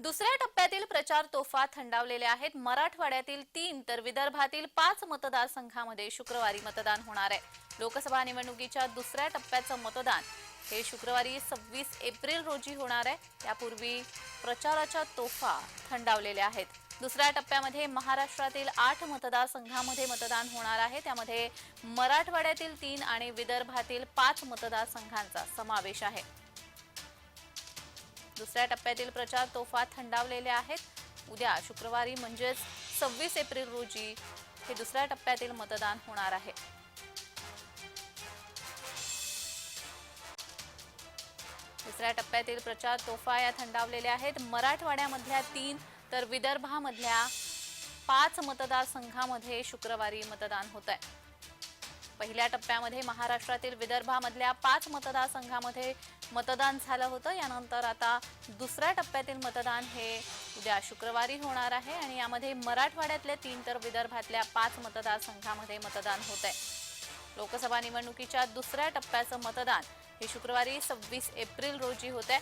दुसऱ्या टप्प्यातील प्रचार तोफा थंडावलेल्या आहेत. मराठवाड्यातील तीन तर विदर्भातील पाच मतदारसंघामध्ये शुक्रवारी मतदान होणार आहे. लोकसभा निवडणुकीच्या दुसऱ्या टप्प्याचं मतदान हे शुक्रवारी सव्वीस एप्रिल रोजी होणार आहे. त्यापूर्वी प्रचाराच्या तोफा थंडावलेल्या आहेत. दुसऱ्या टप्प्यामध्ये महाराष्ट्रातील आठ मतदारसंघामध्ये मतदान होणार आहे. त्यामध्ये मराठवाड्यातील तीन आणि विदर्भातील पाच मतदारसंघांचा समावेश आहे. दुसऱ्या टप्प्यातील प्रचार तोफा थंडावलेल्या आहेत. उद्या शुक्रवारी म्हणजेच सव्वीस एप्रिल रोजी हे दुसऱ्या टप्प्यातील मतदान होणार आहे. दुसऱ्या टप्प्यातील प्रचार तोफा या थंडावलेल्या आहेत. मराठवाड्यामधल्या तीन तर विदर्भामधल्या पाच मतदारसंघामध्ये शुक्रवारी मतदान होत आहे पहिल्या टप्प्यामध्ये महाराष्ट्रातील विदर्भामधल्या पाच मतदारसंघामध्ये मतदान झालं होतं. यानंतर आता दुसऱ्या टप्प्यातील मतदान हे उद्या शुक्रवारी होणार आहे आणि यामध्ये मराठवाड्यातल्या तीन तर विदर्भातल्या पाच मतदारसंघामध्ये मतदान होत आहे लोकसभा निवडणुकीच्या दुसऱ्या टप्प्याचं मतदान हे शुक्रवारी सव्वीस एप्रिल रोजी होत आहे